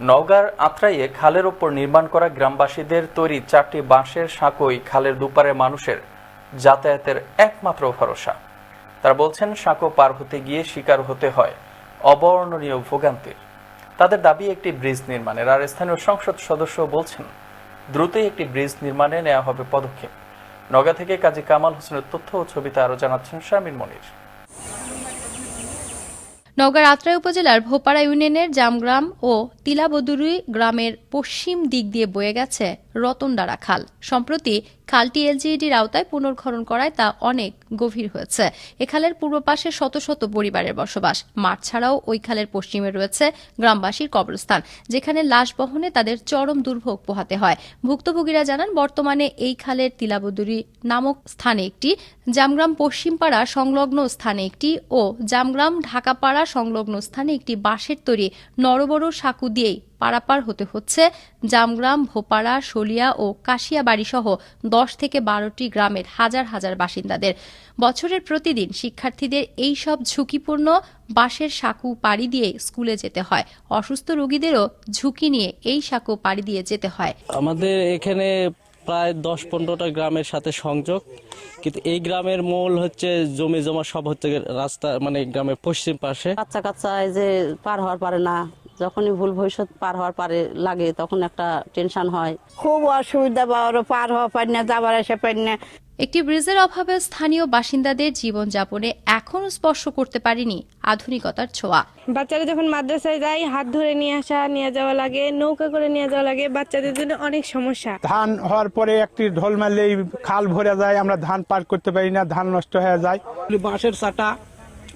নওগাঁর আত্রাইয়ে খালের ওপর নির্মাণ করা গ্রামবাসীদের তৈরি চারটি বাঁশের সাঁকোই খালের দুপারের মানুষের যাতায়াতের একমাত্র ভরসা। তারা বলছেন, সাঁকো পার হতে গিয়ে শিকার হতে হয় অবর্ণনীয় ভোগান্তির। তাদের দাবি, একটি ব্রিজ নির্মাণের। আর স্থানীয় সংসদ সদস্য বলছেন, দ্রুতই একটি ব্রিজ নির্মাণে নেওয়া হবে পদক্ষেপ। নগা থেকে কাজী কামাল হোসেনের তথ্য ও ছবিতে আরও জানাচ্ছেন শামিন মনির। নওগাঁর আত্রাই উপজেলার ভোপাড়া ইউনিয়নের জামগ্রাম ও তিলাবদুরুই গ্রামের পশ্চিম দিক দিয়ে বয়ে গেছে। রতনডারা খাল। সম্প্রতি খালটি এলজিইডির আওতায় পুনর্খনন করায় তা অনেক গভীর হয়েছে। এ খালের পূর্ব পাশে শত শত পরিবারের বসবাস। মাঠ ছাড়াও ওই খালের পশ্চিমে রয়েছে গ্রামবাসীর কবরস্থান, যেখানে লাশ বহনে তাদের চরম দুর্ভোগ পোহাতে হয়। ভুক্তভোগীরা জানান, বর্তমানে এই খালের তিলাবদুরি নামক স্থানে একটি, জামগ্রাম পশ্চিমপাড়া সংলগ্ন স্থানে একটি ও জামগ্রাম ঢাকাপাড়া সংলগ্ন স্থানে একটি বাঁশের তৈরি নরবড় সাঁকু দিয়েই পারাপার হতে হচ্ছে। জামগ্রাম ভোপাড়া শলিয়া ও কাশিয়াবাড়ি সহ দশ থেকে বারোটি গ্রামের হাজার হাজার বাসিন্দাদের। বছরের প্রতিদিন শিক্ষার্থীদের এই সব ঝুঁকিপূর্ণ বাঁশের সাঁকু পাড়ি দিয়ে স্কুলে যেতে হয়। অসুস্থ রোগীদেরও ঝুঁকি নিয়ে এই সাঁকু পাড়ি দিয়ে যেতে হয়। আমাদের এখানে প্রায় দশ পনেরোটা গ্রামের সাথে সংযোগ। কিন্তু এই গ্রামের মূল হচ্ছে জমি জমা সব হচ্ছে রাস্তা মানে গ্রামের পশ্চিম পাশে। বাচ্চা কাচ্চা এই যে পার হওয়ার পারে না। যখনই ভুল ভবিষ্যৎ পার হওয়ার পারে লাগে তখন একটা টেনশন হয়। খুব অসুবিধা বা ওরা পার হওয়া পারি না যাবার আসা পারি না। একটি ব্রিজের অভাবে স্থানীয় বাসিন্দাদের জীবনযাপনে এখনও স্পর্শ করতে পারেনি আধুনিকতার ছোঁয়া। বাচ্চারা যখন মাদ্রাসায় যায় হাত ধরে নিয়ে আসা নিয়ে যাওয়া লাগে নৌকা করে নিয়ে যাওয়া লাগে বাচ্চাদের জন্য অনেক সমস্যা। ধান হওয়ার পরে একটি ঢোল মারলেই খাল ভরে যায় আমরা ধান পার করতে পারি না ধান নষ্ট হয়ে যায়। বাঁশের চাটা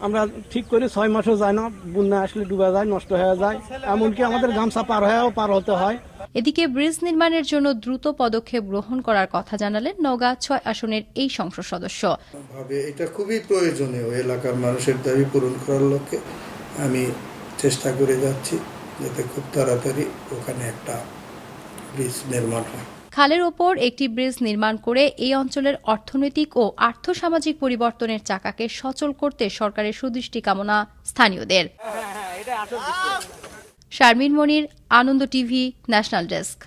আমরা ঠিক করে ছয় মাসও যায় না বন্যা আসলে ডুবে যায় নষ্ট হয়ে যায়। এমনকি আমাদের গামছা পার হয়েও পার হতে হয়। এদিকে ব্রিজ নির্মাণের জন্য দ্রুত পদক্ষেপ গ্রহণ করার কথা জানালেন নওগাঁ ছয় আসনের এই সংসদ সদস্য। ভাবে এটা খুবই প্রয়োজনীয় এলাকার মানুষের দাবি পূরণ করার লক্ষ্যে। আমি চেষ্টা করে যাচ্ছি যাতে খুব তাড়াতাড়ি ওখানে একটা ব্রিজ নির্মাণ হয়। খালের ওপর একটি ব্রিজ নির্মাণ করে এই অঞ্চলের অর্থনৈতিক ও আর্থসামাজিক পরিবর্তনের চাকাকে সচল করতে সরকারের সুদৃষ্টি কামনা স্থানীয়দের। Sharmin Monir, Ananda TV, national desk.